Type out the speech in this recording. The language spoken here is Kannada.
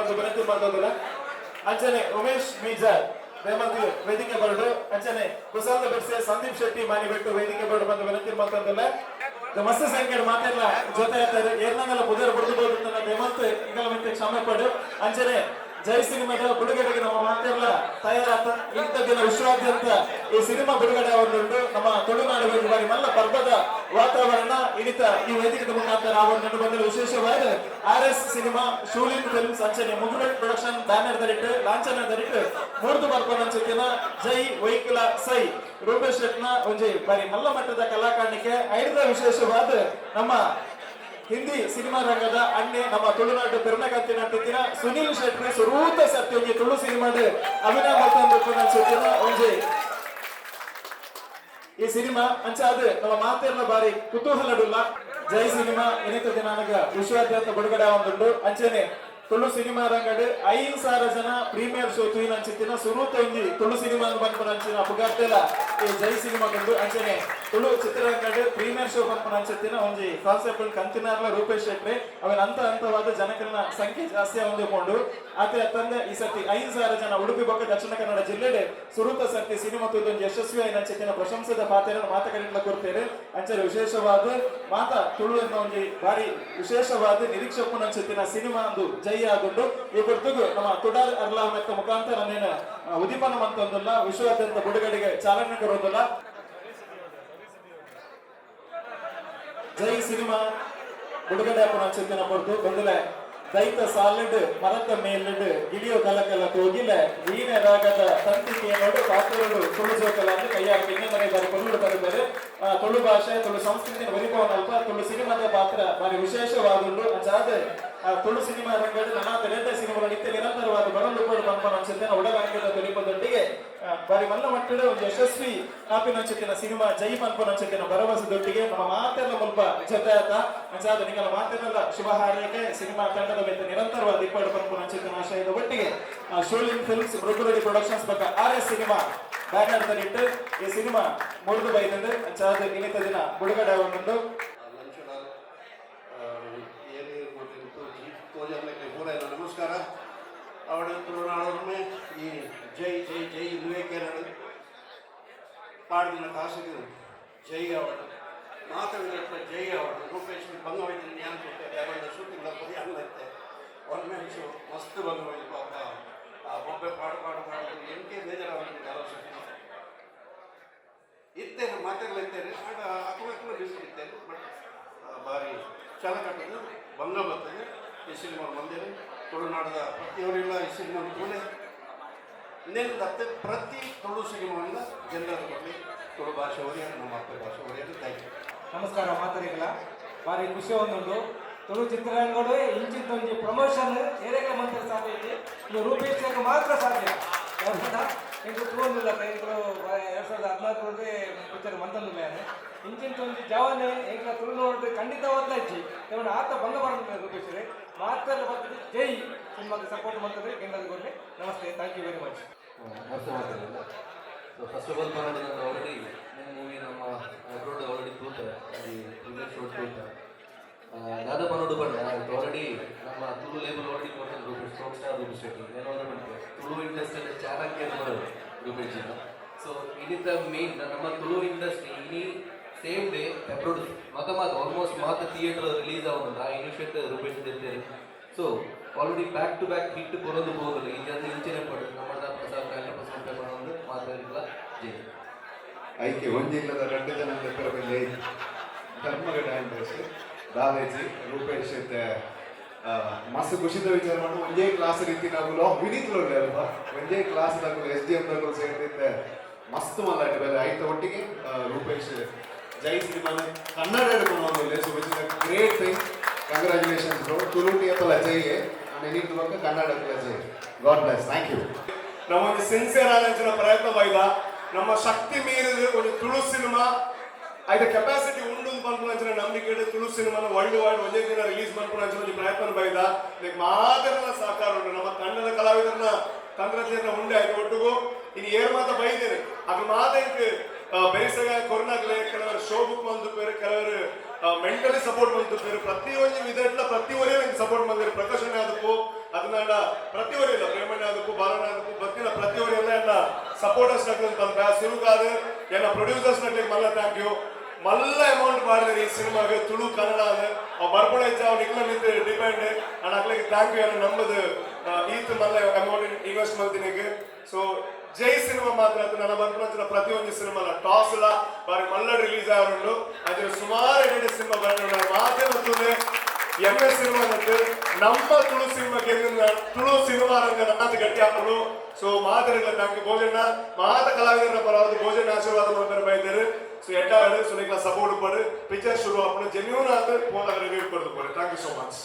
ಬಂದು ವಿನಂತಿ ಮಾಡೋದಿಲ್ಲ ಅಂಚನೆ ಉಮೇಶ್ ಮೀಜಾರ್ ರೇಮಂತ್ ವೇದಿಕೆ ಬರಡು ಅಂಚನೆ ಕುಸಾಲ ಬೆಡ್ಸೆ ಸಂದೀಪ್ ಶೆಟ್ಟಿ ಮಾನಿಬೆಟ್ಟು ವೇದಿಕೆ ಬರಡು ಬಂದು ವಿನಂತಿ ಮಾಡೋದಿಲ್ಲ ಮಸ್ತ ಸಂಖ್ಯೆ ಮಾತೆಲ್ಲ ಜೊತೆ ಇರ್ತಾರೆ ಏರ್ನಂಗೆಲ್ಲ ಬುಧರು ಬಡ್ದುಬೋದು ಅಂತ ಹೇಮಂತ್ ಈಗಲ ಮಿತ್ತೆ ಕ್ಷಮೆ ಪಡು ಅಂಚನೆ ಜೈ ಸಿನಿಮಾದ ಬಿಡುಗಡೆಗೆ ನಮ್ಮ ಮಾತೆಲ್ಲ ತಯಾರಾತ ಇಂಥ ದಿನ ವಿಶ್ವಾದ್ಯಂತ ಈ ಸಿನಿಮಾ ಬಿಡುಗಡೆ ಆಗುಂಡು ನಮ್ಮ ತುಳುನಾಡು ಬಾರಿ ಮಲ್ಲ ಪರ್ವದ ವಾತಾವರಣ ಇಳಿತ ಈ ವೇದಿಕೆ ಮುಖಾಂತರ ಆಗುಂಡು ಬಂದ ವಿಶೇಷವಾದ ಆರ್ ಎಸ್ ಸಿನಿಮಾ ಶೂಲಿಂಗ್ ಫಿಲ್ಮ್ ಸಂಚನೆ ಮುಗುಳ್ ಪ್ರೊಡಕ್ಷನ್ ಬ್ಯಾನರ್ ದರಿಟ್ಟು ಲಾಂಛನ ದರಿಟ್ಟು ಮೂರ್ದು ಬರ್ಕೊಂಡು ಅನ್ಸುತ್ತಿನ ಜೈ ವೈಕುಲ ಸೈ, ರೂಪೇಶ್ ಶೆಟ್ನ ಒಂಜಿ ಬಾರಿ ಮಲ್ಲ ಮಟ್ಟದ ಕಲಾಕಾರಣಿಕೆ, ಐದರ ವಿಶೇಷವಾದ ನಮ್ಮ ಹಿಂದಿ ಸಿನಿಮಾ ರಂಗದ ಅಣ್ಣೆ ನಮ್ಮ ತುಳುನಾಡು ಪೆರ್ನಗಂತಿ ನಟಿನ ಸುನಿಲ್ ಶೆಟ್ಟಿ ಸುರೂತ ಸತ್ಯ ಒಂಜಿ ತುಳು ಸಿನಿಮಾದ ಅಭಿನಯ ಮಾಡ್ಕೊಂಡು ಅನ್ಸುತ್ತಿನ ಒಂಜಿ ಈ ಸಿನಿಮಾ ಅಂಚ ಅದು, ನಮ್ಮ ಮಾತೆಲ್ಲ ಬಾರಿ ಕುತೂಹಲಡುಲ್ಲ. ಜೈ ಸಿನಿಮಾ ಎನಿತ ದಿನಾನಗ ವಿಶ್ವಾದ್ಯಂತ ಬಿಡುಗಡೆ ಒಂದು ಅಂಚನೆ ತುಳು ಸಿನಿಮಾ ರಂಗಡ್ ಐದು ಸಾವಿರ ಜನ ಪ್ರೀಮಿಯರ್ ಶೋ ತೂಯಿನ ಅಂಚಿತ್ತಿನ ಸುರೂತ ಒಂಜಿ ತುಳು ಸಿನಿಮಾ ಬಂದ್ಪನ ಅಂಚಿನ ಪುಗಾರ್ತೆಲ ಈ ಜೈ ಸಿನಿಮಾ ಕಂಡು ಅಂಚನೆ ತುಳು ಚಿತ್ರರಂಗಡ್ ಪ್ರೀಮಿಯರ್ ಶೋ ಬಂದ್ಪನ ಅಂಚಿತ್ತಿನ ಒಂಜಿ ಕಾನ್ಸೆಪ್ಟ್ ಕಂತಿನಾರ್ಲ ರೂಪೇಶ್ ಶೆಟ್ಟಿ ಅವನ ಅಂತ ಹಂತವಾದ ಜನಕಲ್ನ ಸಂಖ್ಯೆ ಜಾಸ್ತಿ ಹೊಂದಿಕೊಂಡು ಆತ ತಂದೆ ಈ ಸತಿ ಐದು ಸಾವಿರ ಜನ ಉಡುಪಿ ಬೊಕ್ಕ ದಕ್ಷಿಣ ಕನ್ನಡ ಜಿಲ್ಲೆಡೆ ಸುರೂತ ಸರ್ತಿ ಸಿನಿಮಾ ತುದ ಯಶಸ್ವಿ ಆಯ್ನ ಅಂಚಿತ್ತಿನ ಪ್ರಶಂಸದ ಪಾತ್ರೆಯನ್ನು ಮಾತುಕಡಿಗಳ ಕೊಡ್ತೇನೆ ಅಂಚನೆ ವಿಶೇಷವಾದ ಮಾತ ತುಳು ಎನ್ನುವ ಒಂಜಿ ಬಾರಿ ವಿಶೇಷವಾದ ನಿರೀಕ್ಷಪ್ಪನ ಅನ್ಸುತ್ತಿನ ಸಿನಿಮಾ ಒಂದು ಜೈ ಆಗುಂಡು ಈ ಕುರಿತು ನಮ್ಮ ತುಡಾರ್ ಅರ್ಲಾ ಮುಖಾಂತರ ನೇನು ಉದೀಪನ ಮಂತೊಂದಲ್ಲ ವಿಶ್ವಾದ್ಯಂತ ಬಿಡುಗಡೆಗೆ ಚಾಲನೆ ಕೊಡೋದಲ್ಲ ಜೈ ಸಿನಿಮಾ. ಬಿಡುಗಡೆ ಹಾಕೋಣ ಚಿಂತನೆ ಕೊಡ್ತು ಬಂದಲೆ, ದೈತ ಸಾಲಿಡ್ ಮರತ ಮೇಲಿಡ್, ಗಿಳಿಯೋ ಕಲಕಲ ತೋಗಿಲ್ಲ ವೀಣೆ ರಾಗದ ತಂತಿಕೆಯ ನೋಡು, ಪಾತ್ರಗಳು ತುಳು ಜೋಕಲ ಅಂದ್ರೆ ಕೈಯಾಗ ಇನ್ನೇ ಮನೆ ಬಾರಿ ಕೊಲ್ಲುಡು ಆ, ತುಳು ಭಾಷೆ, ತುಳು ಸಂಸ್ಕೃತಿ ಬರಿಕೋನಲ್ಪ ತುಳು ಸಿನಿಮಾದ ಪಾತ್ರ ಬಾರಿ ವಿಶೇಷವಾದುಂಡು. ಅಚಾದ ತುಳು ಸಿನಿಮಾ ರಂಗದಲ್ಲಿ ನನ್ನ ತೆರೆದ ಸಿನಿಮಾ ನಿತ್ಯ ನಿರಂತರವಾಗಿ ಬರಲು ಕೂಡ ಪಂಪನ ಅನ್ಸುತ್ತೆ. ಉಡಗಂಗದ ತುಲಿಪದೊಟ್ಟಿಗೆ ಆ, ಬಾರಿ ಮಲ್ಲ ಮಟ್ಟದ ಒಂದು ಯಶಸ್ವಿ ಕಾಪಿನ ಅನ್ಸುತ್ತಿನ ಸಿನಿಮಾ ಜೈ ಮನ್ಪನ ಅನ್ಸುತ್ತಿನ ಭರವಸೆದೊಟ್ಟಿಗೆ ನಮ್ಮ ಮಾತೆಲ್ಲ ಮುಲ್ಪ ಜೊತೆ ಆತ ಅಚಾದ ನಿಂಗಲ ಮಾತೆಲ್ಲ ಶುಭ ಹಾರೈಕೆ ಸಿನಿಮಾ ತಂಡದ ಮೇಲೆ ನಿರಂತರವಾಗಿ ಇಪ್ಪಡು ಪಂಪನ ಅನ್ಸುತ್ತಿನ ಆಶಯದ ಒಟ್ಟಿಗೆ ಶೋಲಿಂಗ್ ಫಿಲ್ಮ್ಸ್ ಮೃಗುರಡಿ ಪ್ರೊಡಕ್ಷನ್ಸ್ ಬಗ್ಗೆ ಆರ್ ಎಸ್ ಸಿನಿಮಾ ಬ್ಯಾನರ್ ತರಿಟ್ಟು ಈ ಸಿನಿಮಾ ಮುರಿದು ಬೈದಂದು ಅಂಚಾದ ನಿಮಿತ್ತ ದಿನ ಬಿಡುಗಡೆ ಆಗೊಂಡು ಅವಳ ತುಳುನಾಡೊಮ್ಮೆ ಈ ಜೈ ಜೈ ಜೈ ವಿವೇಕಾನಂದ ಪಾಡಿನ ಖಾಸಗಿ ಜೈ ಅವಳು. ಮಾತಾಡಿದ ಜೈ ಅವಳು. ರೂಪೇಶ್ ಬಂಗವೈದ್ಯ ಜ್ಞಾನ ಅವಳ ಶೂಟಿಂಗ್ ಪರಿ ಅಲ್ಲತ್ತೆ ಒಮ್ಮೆ ಮಸ್ತ್ ಬಂಗವೈದ್ಯ ಪಾಪ. ಆ ಬೊಬ್ಬೆ ಪಾಡು ಪಾಡು ಪಾಡು ಎಂಕೆ ಬೇಜಾರಾಗಿ ಆಲೋಚನೆ ಇದ್ದೇನೆ ಮಾತೆಲ್ಲ ಬಟ್ ಆಗ ಅಕ್ಕಮಕ್ಕಳು ಬಿಸಿ ಇರ್ತೇನೆ ಬಟ್ ಭಾರಿ ಚೆನ್ನಾಗಿ ಕಟ್ಟಿದ್ದು ಭಂಗ ಬರ್ತದೆ. ಈ ಸಿನಿಮಾ ಬಂದೇನೆ. ತುಳುನಾಡದ ಪ್ರತಿಯವರೆಲ್ಲ ಈ ಸಿನಿಮಾ ತುಳು ಇನ್ನೇನು ಮತ್ತೆ ಪ್ರತಿ ತುಳು ಸಿನಿಮಾವಿಂದ ಜನರು ಕೊಡಲಿ. ತುಳು ಭಾಷೆ ಒರಿಯಾರು ನಮ್ಮ ಅಪ್ಪ ಭಾಷೆ ಒರಿಯಾರು ಥ್ಯಾಂಕ್ ಯು ನಮಸ್ಕಾರ ಮಾತಾಡಿಗಳ ಭಾರಿ ಖುಷಿ ಒಂದುಂಡು ತುಳು ಚಿತ್ರರಂಗಗಳು ಇಂಚಿಂತ ಒಂದು ಪ್ರಮೋಷನ್ ಏರಿಯಾಗೆ ಮಂತ್ರ ಸಾಧ್ಯ ಇದೆ. ಇದು ರೂಪಿಸಲಿಕ್ಕೆ ಮಾತ್ರ ಸಾಧ್ಯ ಇದು ತೋರಿಲ್ಲ ಇಬ್ಬರು ಎರಡು ಸಾವಿರದ ಹದಿನಾಲ್ಕರಲ್ಲಿ ಪಿಕ್ಚರ್ ಮೇಲೆ. ಇಂಚಿಂತ ಒಂದು ಜವಾನೆ ಈಗ ತುಳು ನೋಡಿದ್ರೆ ಖಂಡಿತವಾದ ಇಚ್ಚಿ ಇವನು ಆತ ಬಂದ ಬರ್ತದೆ ರೂಪೇಶ್ ಮಾತ್ರ ಬರ್ತದೆ. ಜೈ ಸಿನಿಮಾಗೆ ಸಪೋರ್ಟ್ ಮಾಡ್ತದೆ ಕೇಂದ್ರದಲ್ಲಿ ನಮಸ್ತೆ. ಥ್ಯಾಂಕ್ ಯು ವೆರಿ ಮಚ್ ಮೋಸ ಮಾಡ್ತಿರಲಿಲ್ಲ ಸೊ ಫಸ್ಟ್ ಆಫ್ ಆಲ್ ಪರವಾಗಿ ನಾನು ಆಲ್ರೆಡಿ ನಿಮ್ಮ ಮೂವಿ ನಮ್ಮ ಅಬ್ರೋಡ್ ಆಲ್ರೆಡಿ ತೋರ್ತಾರೆ ಪ್ರೀವಿಯಸ್ ಶೋಟ್ ತೋರ್ತಾರೆ ಆಲ್ರೆಡಿ ನಮ್ಮ ತುಳು ಲೇಬಲ್ ಆಲ್ರೆಡಿ ಕೊಡ್ತಾರೆ ರೂಪೇಶ್ ಸ್ಟ್ರಾಂಗ್ ಸ್ಟಾರ್ ರೂಪೇಶ್ ಶೆಟ್ಟಿ ಏನಾದ್ರು ಚಾಣಕ್ಯ ಮಾಡೋದು ರೂಪೇಶ್ ಜಿನ. ಸೊ ಮೇನ್ ನಮ್ಮ ಇಂಡಸ್ಟ್ರಿ ಸೇಮ್ ಡೇ ಅಬ್ರೋಡ್ ಮತ ಮಾತು ಆಲ್ಮೋಸ್ಟ್ ಮತ್ತೆ ಥಿಯೇಟರ್ ರಿಲೀಸ್ ಆಗೋದಲ್ಲ ಇಂಗ್ಲೀಷ್ ಇನಿಷಿಯೇಟ್ ರೂಪೇಶ್ ಇರ್ತೇನೆ. So already back to back hit ಕೊರೋದು ಹೋಗಲ್ಲ. ಈಗ ಇಂಚಿನ ಪಡ್ ನಮ್ಮದ ಪ್ರಸಾದ್ ಕಾಯಿಲೆ ಪ್ರಸಾದ್ ಒಂದು ಮಾತಾಡಿಲ್ಲ ಜೈ ಐಕೆ ಒಂದಿಲ್ಲದ రెండు ಜನ ಬೆಲೆ ಧರ್ಮಗಡ ಇಂಟ್ರೆಸ್ಟ್ ದಾವೇಜಿ ರೂಪೇಶ್ ಇತ್ತೆ ಮಸ್ತ್ ಖುಷಿದ ವಿಚಾರ ಮಾಡಿ. ಒಂದೇ ಕ್ಲಾಸ್ ರೀತಿ ನಾವು ಲೋ ವಿನೀತ್ ಅಲ್ವಾ? ಒಂದೇ ಕ್ಲಾಸ್ ದಾಗಲು ಎಸ್ ಡಿ ಎಂ ದಾಗಲು ಸೇರಿದ್ದೆ ಮಸ್ತ್ ಬೇರೆ ಆಯ್ತು ಒಟ್ಟಿಗೆ? ರೂಪೇಶ್ ಜೈ ಸಿನಿಮಾ ಕನ್ನಡ ಹಿಡ್ಕೊಂಡು ಲೇಸು which is great thing congratulations bro ತುಳುಟಿ ಅಪ್ಪಲ್ಲ ಜೈಗೆ ನೆನೀತು ಬಗ್ಗೆ Kannada Jai God bless thank you ನಮ್ಮೊಂದು sincere ಆದಂಚಿನ ಪ್ರಯತ್ನ ಬೈದ ನಮ್ಮ ಶಕ್ತಿ ಮೀರಿದ ಒಂದು ತುಳು ಸಿನಿಮಾ ಐದ ಕೆಪಾಸಿಟಿ ಉಂಡು ಪನ್ಪುನಂಚಿನ ನಂಬಿಕೆ ತುಳು ಸಿನಿಮಾನ ವರ್ಲ್ಡ್ ವೈಡ್ ಒಂದೇ ದಿನ ರಿಲೀಸ್ ಪನ್ಪುನಂಚಿನ ಒಂದು ಪ್ರಯತ್ನ ಬೈದ ಇದಕ್ಕೆ ಮಾದರನ ಸಹಕಾರ ಉಂಟು ನಮ್ಮ ತಂಡದ ಕಲಾವಿದರನ್ನ ತಂತ್ರಜ್ಞಾನ ಉಂಡೆ ಆಯ್ತು ಒಟ್ಟಿಗೂ ಇನ್ನು ಏರ್ ಮಾತ ಬೈದೇನೆ ಅದು ಮಾತ ಇದಕ್ಕೆ ಬೆರಿಸಗ ಕೊರೋನಾಗ್ಲೆ ಕೆಲವರು ಶೋ ಬುಕ್ ಮಂದಿರ್ಪೇರು ಕೆಲವರು ಮೆಂಟಲಿ ಸಪೋರ್ಟ್ ಮಂದಿರ್ಪೇರು ಪ್ರತಿ ಒಂದು ವಿಧಟ್ಲ ಪ್ರತಿ ಒರೇ ನಂಗೆ ಸಪೋರ್ಟ್ ಮಂದಿರು ಪ್ರಕಾಶನ ಆದಕ್ಕೂ ಅದನ್ನ ಪ್ರತಿ ಒರೇ ಇಲ್ಲ ಪ್ರೇಮಣ್ಣ ಆದಕ್ಕೂ ಬಾಲಣ್ಣ ಆದಕ್ಕೂ ಬತ್ತಿನ ಪ್ರತಿ ಒರೇ ಎಲ್ಲ ಎನ್ನ ಸಪೋರ್ಟರ್ಸ್ ನಕ್ಲಿಂದ ತಂದ ಸಿರುಗಾದ ಎನ್ನ ಪ್ರೊಡ್ಯೂಸರ್ಸ್ ನಕ್ಲಿಗೆ ಮಲ್ಲ ಥ್ಯಾಂಕ್ ಯು ಮಲ್ಲ ಅಮೌಂಟ್ ಮಾಡಿದ್ರಿ ಈ ಸಿನಿಮಾಗೆ ತುಳು ಕನ್ನಡ ಅದು ಅವ್ ಬರ್ಪಡ ಇದ್ದ ಅವ್ನ ಇಗ್ಲ ನಿಂತು ಡಿಪೆಂಡ್ ನಾನು ಆಗ್ಲಿಕ್ಕೆ ಥ್ಯಾಂಕ್ ಯು ನಮ್ಮದು ಈತ್ ಮಲ್ಲ ಅಮೌಂಟ್ ಇನ್ವೆಸ್ಟ್ ಮಾಡ್ತೀನಿ ಸೊ ಜೈ ಸಿನಿಮಾ ಮಾತ್ರ ಅದು ನನ್ನ ಬರ್ಪಡ ಪ್ರತಿಯೊಂದು ಸಿನಿಮಾ ಟಾಸ್ ಇಲ್ಲ. ಬಾರಿ ಮಲ್ಲ ರಿಲೀಸ್ ಆಗೋದು ಅದ್ರ ಸುಮಾರು ಎರಡು ಸಿನಿಮಾ ಬಂದ ಮಾತೆ ಮತ್ತೊಂದು ಎಂ ಎಸ್ ಸಿನಿಮಾ ಮತ್ತು ನಮ್ಮ ತುಳು ಸಿನಿಮಾ ಗೆಲ್ಲಿನ ತುಳು ಸಿನಿಮಾ ರಂಗ ನಾಥ ಗಟ್ಟಿ ಹಾಕಲು ಸೊ ಮಾತರಿಲ್ಲ ನಮ್ಗೆ ಭೋಜನ. ಮಾತ ಕಲಾವಿದರ ಪರವಾದ ಭೋಜನ ಆಶೀರ್ವಾದ ಮಾಡ್ತಾರೆ ಬೈದರು ಸೊ ಎಡ್ಡ ಸೊ ನಿಕ್ಲ ಸಪೋರ್ಟ್ ಪಡು ಪಿಕ್ಚರ್ ಶುರು ಆಪಡು ಜೆನ್ಯೂನ್ ಆದ ಪೋನಾಗ ರಿವ್ಯೂ ಕೊಡ್ದು ಪಡು ಥ್ಯಾಂಕ್ ಯು ಸೋ ಮಚ್